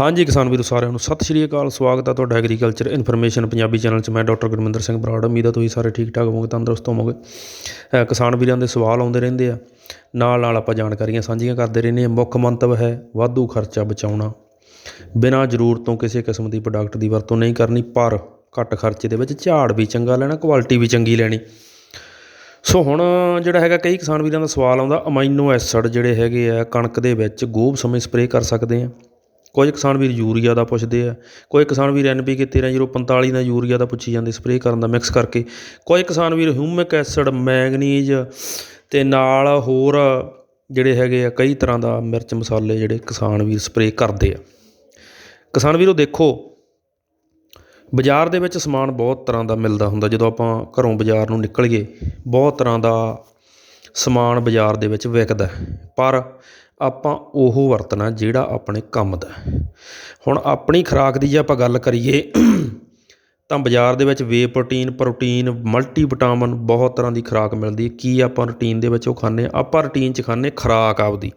ਹਾਂਜੀ ਕਿਸਾਨ ਵੀਰੋ, ਸਾਰਿਆਂ ਨੂੰ ਸਤਿ ਸ਼੍ਰੀ ਅਕਾਲ। ਸਵਾਗਤ ਹੈ ਤੁਹਾਡਾ ਐਗਰੀਕਲਚਰ ਇਨਫੋਰਮੇਸ਼ਨ ਪੰਜਾਬੀ ਚੈਨਲ 'ਚ। ਮੈਂ ਡਾਕਟਰ ਗੁਰਮਿੰਦਰ ਸਿੰਘ ਬਰਾੜ। ਉਮੀਦ ਹੈ ਤੁਸੀਂ ਸਾਰੇ ਠੀਕ ਠਾਕ ਹੋਵੋਗੇ, ਤੰਦਰੁਸਤ ਹੋਵੋਗੇ। ਕਿਸਾਨ ਵੀਰਾਂ ਦੇ ਸਵਾਲ ਆਉਂਦੇ ਰਹਿੰਦੇ ਆ। ਨਾਲ ਨਾਲ ਆਪਾਂ ਜਾਣਕਾਰੀਆਂ ਸਾਂਝੀਆਂ ਕਰਦੇ ਰਹਿੰਦੇ ਹਾਂ। ਮੁੱਖ ਮੰਤਵ ਹੈ ਵਾਧੂ ਖਰਚਾ ਬਚਾਉਣਾ। ਬਿਨਾਂ ਜ਼ਰੂਰਤ ਤੋਂ ਕਿਸੇ ਕਿਸਮ ਦੀ ਪ੍ਰੋਡਕਟ ਦੀ ਵਰਤੋਂ ਨਹੀਂ ਕਰਨੀ, ਪਰ ਘੱਟ ਖਰਚੇ ਦੇ ਵਿੱਚ ਝਾੜ ਵੀ ਚੰਗਾ ਲੈਣਾ ਕੁਆਲਿਟੀ ਵੀ ਚੰਗੀ ਲੈਣੀ। ਸੋ ਹੁਣ ਜਿਹੜਾ ਹੈਗਾ, ਕਈ ਕਿਸਾਨ ਵੀਰਾਂ ਦਾ ਸਵਾਲ ਆਉਂਦਾ ਅਮਾਈਨੋ ਐਸਿਡ ਜਿਹੜੇ ਹੈਗੇ ਆ, ਕਣਕ ਦੇ ਵਿੱਚ ਗੋਭ ਸਮੇਂ ਸਪਰੇਅ ਕਰ ਸਕਦੇ ਆ। ਕੁਝ ਕਿਸਾਨ ਵੀਰ ਯੂਰੀਆ ਦਾ ਪੁੱਛਦੇ ਆ ਕੋਈ ਕਿਸਾਨ ਵੀਰ ਐਨਪੀਕੇ 13045 ਦਾ ਯੂਰੀਆ ਦਾ ਪੁੱਛੀ ਜਾਂਦੇ ਸਪਰੇਅ ਕਰਨ ਦਾ ਮਿਕਸ ਕਰਕੇ ਕੋਈ ਕਿਸਾਨ ਵੀਰ ਹਿਊਮਿਕ ਐਸਿਡ ਮੈਂਗਨੀਜ਼ ਅਤੇ ਨਾਲ ਹੋਰ ਜਿਹੜੇ ਹੈਗੇ ਆ ਕਈ ਤਰ੍ਹਾਂ ਦਾ ਮਿਰਚ ਮਸਾਲੇ ਜਿਹੜੇ ਕਿਸਾਨ ਵੀਰ ਸਪਰੇਅ ਕਰਦੇ ਆ। ਕਿਸਾਨ ਵੀਰੋ ਦੇਖੋ, ਬਾਜ਼ਾਰ ਦੇ ਵਿੱਚ ਸਮਾਨ ਬਹੁਤ ਤਰ੍ਹਾਂ ਦਾ ਮਿਲਦਾ ਹੁੰਦਾ, ਜਦੋਂ ਆਪਾਂ ਘਰੋਂ ਬਾਜ਼ਾਰ ਨੂੰ ਨਿਕਲੀਏ, ਬਹੁਤ ਤਰ੍ਹਾਂ ਦਾ ਸਮਾਨ ਬਾਜ਼ਾਰ ਦੇ ਵਿੱਚ ਵਿਕਦਾ ਪਰ ਆਪਾਂ ਉਹ ਵਰਤਣਾ ਜਿਹੜਾ ਆਪਣੇ ਕੰਮ ਦਾ ਹੁਣ ਆਪਣੀ ਖੁਰਾਕ ਦੀ ਜੇ ਆਪਾਂ ਗੱਲ ਕਰੀਏ, ਤਾਂ ਬਾਜ਼ਾਰ ਦੇ ਵਿੱਚ ਵੇ ਪ੍ਰੋਟੀਨ ਪ੍ਰੋਟੀਨ ਮਲਟੀਵਿਟਾਮਿਨ ਬਹੁਤ ਤਰ੍ਹਾਂ ਦੀ ਖੁਰਾਕ ਮਿਲਦੀ ਹੈ। ਕੀ ਆਪਾਂ ਰੂਟੀਨ ਦੇ ਵਿੱਚ ਉਹ ਖਾਂਦੇ ਹਾਂ? ਆਪਾਂ ਰੂਟੀਨ 'ਚ ਖਾਂਦੇ ਖੁਰਾਕ ਆਪਦੀ।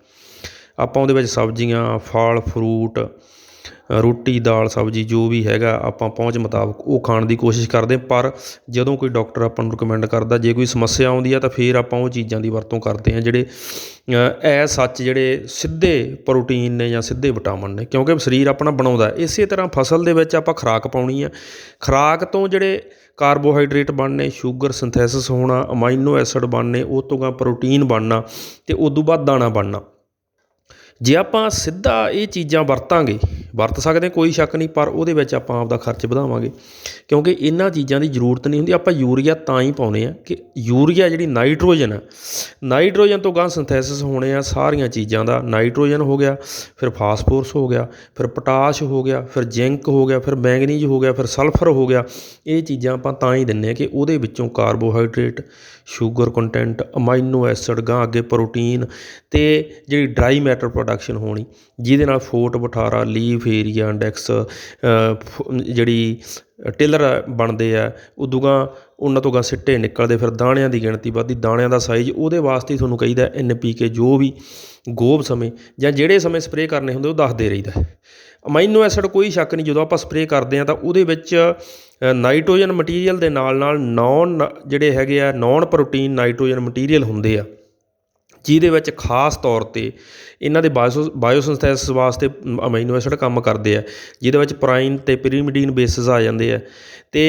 ਆਪਾਂ ਉਹਦੇ ਵਿੱਚ ਸਬਜ਼ੀਆਂ, ਫਲ ਫਰੂਟ ਰੋਟੀ, ਦਾਲ, ਸਬਜ਼ੀ, ਜੋ ਵੀ ਹੈਗਾ ਆਪਾਂ ਪਹੁੰਚ ਮੁਤਾਬਕ ਉਹ ਖਾਣ ਦੀ ਕੋਸ਼ਿਸ਼ ਕਰਦੇ ਪਰ ਜਦੋਂ ਕੋਈ ਡਾਕਟਰ ਆਪਾਂ ਨੂੰ ਰਿਕਮੈਂਡ ਕਰਦਾ, ਜੇ ਕੋਈ ਸਮੱਸਿਆ ਆਉਂਦੀ ਆ ਤਾਂ ਫਿਰ ਆਪਾਂ ਉਹ ਚੀਜ਼ਾਂ ਦੀ ਵਰਤੋਂ ਕਰਦੇ ਹਾਂ ਜਿਹੜੇ ਐ ਸੱਚ ਜਿਹੜੇ ਸਿੱਧੇ ਪ੍ਰੋਟੀਨ ਨੇ ਜਾਂ ਸਿੱਧੇ ਵਿਟਾਮਿਨ ਨੇ। ਕਿਉਂਕਿ ਸਰੀਰ ਆਪਣਾ ਬਣਾਉਂਦਾ ਇਸੇ ਤਰ੍ਹਾਂ ਫਸਲ ਦੇ ਵਿੱਚ ਆਪਾਂ ਖੁਰਾਕ ਪਾਉਣੀ ਆ। ਖੁਰਾਕ ਤੋਂ ਜਿਹੜੇ ਕਾਰਬੋਹਾਈਡਰੇਟ ਬਣਨੇ, ਸ਼ੂਗਰ, ਸਿੰਥੈਸਿਸ ਹੋਣਾ, ਅਮਾਈਨੋ ਐਸਿਡ ਬਣਨੇ, ਉਹ ਤੋਂ ਗਾ ਪ੍ਰੋਟੀਨ ਬਣਨਾ ਤੇ ਤੋਂ ਬਾਅਦ ਦਾਣਾ ਬਣਨਾ। ਜੇ ਆਪਾਂ ਸਿੱਧਾ ਇਹ ਚੀਜ਼ਾਂ ਵਰਤਾਂਗੇ, ਵਰਤ ਸਕਦੇ ਕੋਈ ਸ਼ੱਕ ਨਹੀਂ, ਪਰ ਉਹਦੇ ਵਿੱਚ ਆਪਾਂ ਆਪਦਾ ਖਰਚ ਵਧਾਵਾਂਗੇ। ਕਿਉਂਕਿ ਇਹਨਾਂ ਚੀਜ਼ਾਂ ਦੀ ਜ਼ਰੂਰਤ ਨਹੀਂ ਹੁੰਦੀ, ਆਪਾਂ ਯੂਰੀਆ ਤਾਂ ਹੀ ਪਾਉਨੇ ਆ ਕਿ ਯੂਰੀਆ ਜਿਹੜੀ ਨਾਈਟ੍ਰੋਜਨ ਹੈ ਨਾਈਟ੍ਰੋਜਨ ਤੋਂ ਗਾਂ ਸਿੰਥੈਸਿਸ ਹੋਣੇ ਆ ਸਾਰੀਆਂ ਚੀਜ਼ਾਂ ਦਾ। ਨਾਈਟ੍ਰੋਜਨ ਹੋ ਗਿਆ, ਫਿਰ ਫਾਸਫੋਰਸ ਹੋ ਗਿਆ, ਫਿਰ ਪੋਟਾਸ਼ ਹੋ ਗਿਆ, ਫਿਰ ਜ਼ਿੰਕ ਹੋ ਗਿਆ, ਫਿਰ ਮੈਂਗਨੀਜ਼ ਹੋ ਗਿਆ, ਫਿਰ ਸਲਫਰ ਹੋ ਗਿਆ। ਇਹ ਚੀਜ਼ਾਂ ਆਪਾਂ ਤਾਂ ਹੀ ਦਿੰਨੇ ਆ ਕਿ ਉਹਦੇ ਵਿੱਚੋਂ carbohydrate, sugar content, amino acid ਗਾਂ ਅੱਗੇ ਪ੍ਰੋਟੀਨ ਤੇ ਜਿਹੜੀ ਡਰਾਈ ਮੈਟਰ ਪ੍ਰੋਡਕਸ਼ਨ ਹੋਣੀ, ਜਿਹਦੇ ਨਾਲ ਫੋਰਟ ਬਠਾਰਾ ਲੀਫ ਏਰੀਆ ਇੰਡੈਕਸ ਜਿਹੜੀ ਟਿਲਰ ਬਣਦੇ ਆ ਉਦੋਂ ਉਹਨਾਂ ਤੋਂ ਗਾਂ ਸਿੱਟੇ ਨਿਕਲਦੇ, ਫਿਰ ਦਾਣਿਆਂ ਦੀ ਗਿਣਤੀ ਵੱਧਦੀ, ਦਾਣਿਆਂ ਦਾ ਸਾਈਜ਼ ਉਹਦੇ ਵਾਸਤੇ ਤੁਹਾਨੂੰ ਕਹੀਦਾ ਐਨ ਪੀ ਕੇ ਜੋ ਵੀ ਗੋਬ ਸਮੇਂ ਜਾਂ ਜਿਹੜੇ ਸਮੇਂ ਸਪਰੇਅ ਕਰਨੇ ਹੁੰਦੇ, ਉਹ ਦੱਸਦੇ ਰਹੀਦਾ ਅਮਾਈਨੋ ਐਸਿਡ ਕੋਈ ਸ਼ੱਕ ਨਹੀਂ, ਜਦੋਂ ਆਪਾਂ ਸਪਰੇਅ ਕਰਦੇ ਆ ਤਾਂ ਉਹਦੇ ਵਿੱਚ ਨਾਈਟ੍ਰੋਜਨ ਮਟੀਰੀਅਲ ਦੇ ਨਾਲ ਨਾਲ ਨੌਨ ਜਿਹੜੇ ਹੈਗੇ ਆ ਨੌਨ ਪ੍ਰੋਟੀਨ ਨਾਈਟ੍ਰੋਜਨ ਮਟੀਰੀਅਲ ਹੁੰਦੇ ਆ। ਜਿਹਦੇ ਵਿੱਚ ਖਾਸ ਤੌਰ ਤੇ ਇਹਨਾਂ ਦੇ ਬਾਇਓ ਬਾਇਓਸੰਥੈਸਿਸ ਵਾਸਤੇ ਅਮਾਈਨੋ ਐਸਿਡ ਕੰਮ ਕਰਦੇ ਆ, ਜਿਹਦੇ ਵਿੱਚ ਪ੍ਰਾਈਨ ਅਤੇ ਪਿਰੀਮੀਡੀਨ ਬੇਸਿਸ ਆ ਜਾਂਦੇ ਆ ਅਤੇ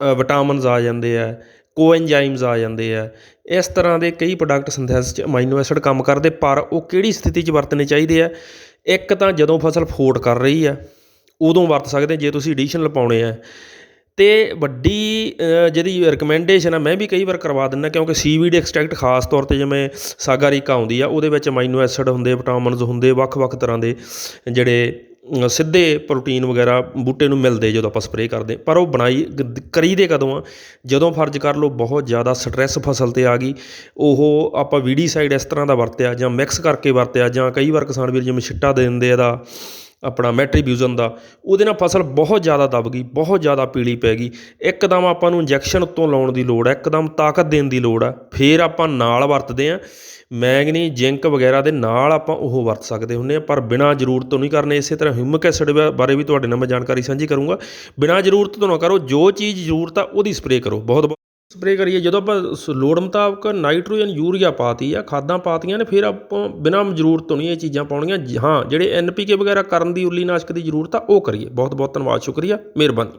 ਵਿਟਾਮਿਨਸ ਆ ਜਾਂਦੇ ਆ ਕੋਐਨਜ਼ਾਈਮਸ ਆ ਜਾਂਦੇ ਆ, ਇਸ ਤਰ੍ਹਾਂ ਦੇ ਕਈ ਪ੍ਰੋਡਕਟ ਸਿੰਥੈਸਿਸ ਚ ਅਮਾਈਨੋ ਐਸਿਡ ਕੰਮ ਕਰਦੇ, ਪਰ ਉਹ ਕਿਹੜੀ ਸਥਿਤੀ 'ਚ ਵਰਤਣੇ ਚਾਹੀਦੇ ਆ? ਇੱਕ ਤਾਂ ਜਦੋਂ ਫਸਲ ਫੋਟ ਕਰ ਰਹੀ ਆ, ਉਦੋਂ ਵਰਤ ਸਕਦੇ ਜੇ ਤੁਸੀਂ ਐਡੀਸ਼ਨਲ ਪਾਉਣੇ ਆ ਅਤੇ ਵੱਡੀ ਅ, ਜਿਹੜੀ ਰਿਕਮੈਂਡੇਸ਼ਨ ਆ ਮੈਂ ਵੀ ਕਈ ਵਾਰ ਕਰਵਾ ਦਿੰਦਾ ਕਿਉਂਕਿ ਸੀਵੀਡ ਐਕਸਟ੍ਰੈਕਟ ਖਾਸ ਤੌਰ ਤੇ ਜਿਵੇਂ ਸਾਗਾਰੀਕਾ ਆਉਂਦੀ ਆ ਉਹਦੇ ਵਿੱਚ ਅਮਾਈਨੋ ਐਸਿਡ ਹੁੰਦੇ ਵਿਟਾਮਿਨਸ ਹੁੰਦੇ ਵੱਖ-ਵੱਖ ਤਰ੍ਹਾਂ ਦੇ ਜਿਹੜੇ ਸਿੱਧੇ ਪ੍ਰੋਟੀਨ ਵਗੈਰਾ ਬੂਟੇ ਨੂੰ ਮਿਲਦੇ ਜਦੋਂ ਆਪਾਂ ਸਪਰੇਅ ਕਰਦੇ। ਪਰ ਉਹ ਬਣਾਈ ਕਰੀਦੇ ਕਦੋਂ ਆ? ਜਦੋਂ ਫਰਜ਼ ਕਰ ਲਓ ਬਹੁਤ ਜ਼ਿਆਦਾ ਸਟ੍ਰੈਸ ਫਸਲ ਤੇ ਆ ਗਈ ਉਹ ਆਪਾਂ ਵੀਡੀਸਾਈਡ ਇਸ ਤਰ੍ਹਾਂ ਦਾ ਵਰਤਿਆ ਜਾਂ ਮਿਕਸ ਕਰਕੇ ਵਰਤਿਆ ਜਾਂ ਕਈ ਵਾਰ ਕਿਸਾਨ ਵੀਰ ਜਿਵੇਂ ਛਿੱਟਾ ਦੇ ਦਿੰਦੇ ਇਹਦਾ ਆਪਣਾ ਮੈਟਰੀਬਿਊਜ਼ਨ ਦਾ, ਉਹਦੇ ਨਾਲ ਫਸਲ ਬਹੁਤ ਜ਼ਿਆਦਾ ਦਬ ਗਈ, ਬਹੁਤ ਜ਼ਿਆਦਾ ਪੀਲੀ ਪੈ ਗਈ। ਇੱਕਦਮ ਆਪਾਂ ਨੂੰ ਇੰਜੈਕਸ਼ਨ ਉੱਤੋਂ ਲਾਉਣ ਦੀ ਲੋੜ ਹੈ, ਇੱਕਦਮ ਤਾਕਤ ਦੇਣ ਦੀ ਲੋੜ ਹੈ। ਫਿਰ ਆਪਾਂ ਨਾਲ ਵਰਤਦੇ ਹਾਂ। ਮੈਗਨੀ ਜ਼ਿੰਕ ਵਗੈਰਾ ਦੇ ਨਾਲ ਆਪਾਂ ਉਹ ਵਰਤ ਸਕਦੇ ਹੁੰਦੇ ਆ ਪਰ ਬਿਨਾਂ ਜ਼ਰੂਰਤ ਤੋਂ ਨਹੀਂ ਕਰਨੇ। ਇਸੇ ਤਰ੍ਹਾਂ ਹਿਊਮਿਕ ਐਸਿਡ ਬਾਰੇ ਵੀ ਤੁਹਾਡੇ ਨਾਲ ਮੈਂ ਜਾਣਕਾਰੀ ਸਾਂਝੀ ਕਰੂੰਗਾ। ਬਿਨਾਂ ਜ਼ਰੂਰਤ ਤੋਂ ਨਾ ਕਰੋ, ਜੋ ਚੀਜ਼ ਜ਼ਰੂਰਤ ਆ, ਉਹਦੀ ਸਪਰੇਅ ਕਰੋ। ਬਹੁਤ ਬਹੁਤ ਸਪਰੇਅ ਕਰੀਏ, ਜਦੋਂ ਆਪਾਂ ਸ- ਲੋੜ ਮੁਤਾਬਕ ਨਾਈਟ੍ਰੋਜਨ ਯੂਰੀਆ ਪਾਤੀ ਆ, ਖਾਦਾਂ ਪਾਤੀਆਂ ਨੇ, ਫਿਰ ਆਪਾਂ ਬਿਨਾਂ ਜ਼ਰੂਰਤ ਤੋਂ ਨਹੀਂ ਇਹ ਚੀਜ਼ਾਂ ਪਾਉਣੀਆਂ। ਹਾਂ, ਜਿਹੜੇ ਐੱਨ ਪੀ ਕੇ ਵਗੈਰਾ ਕਰਨ ਦੀ ਉੱਲੀ ਨਾਸ਼ਕ ਦੀ ਜ਼ਰੂਰਤ ਆ, ਉਹ ਕਰੀਏ। ਬਹੁਤ ਬਹੁਤ ਧੰਨਵਾਦ, ਸ਼ੁਕਰੀਆ, ਮਿਹਰਬਾਨੀ।